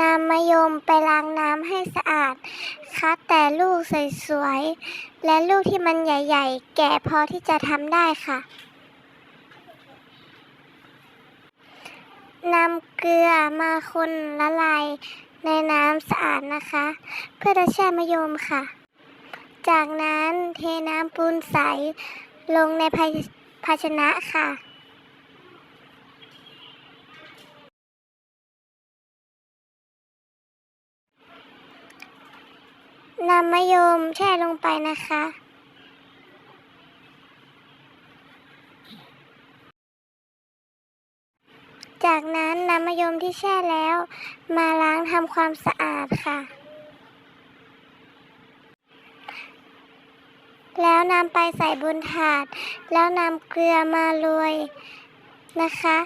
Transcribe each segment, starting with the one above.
นำมะยมไปล้างน้ำให้สะอาด คัดแต่ลูกสวยๆ และลูกที่มันใหญ่ๆ แก่พอที่จะทำได้ค่ะนำเกลือมาคนละลายในน้ำสะอาดนะคะ เพื่อจะแช่มะยมค่ะ จากนั้นเทน้ำปูนใสลงในภาภาชนะค่ะ นำมะยมแช่ลงไปนะคะ จากนั้นนำมะยมที่แช่แล้ว มาล้างทำความสะอาดค่ะ แล้วนำไปใส่บนถาด แล้วนำเกลือมาโรยนะคะ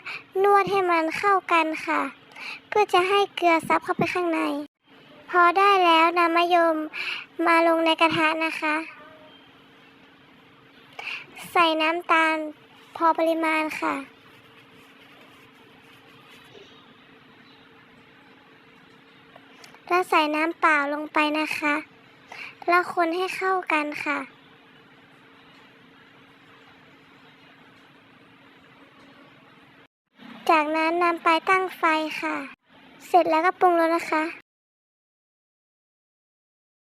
นวดให้มันเข้ากันค่ะ เพื่อจะให้เกลือซับเข้าไปข้างใน พอได้แล้วนำมะยมมาลงในกระทะนะคะ ใส่น้ำตาลพอปริมาณค่ะ แล้วใส่น้ำเปล่าลงไปนะคะ แล้วคนให้เข้ากันค่ะจากนั้นนำไปตั้งไฟค่ะ เสร็จแล้วก็ปรุงรสนะคะ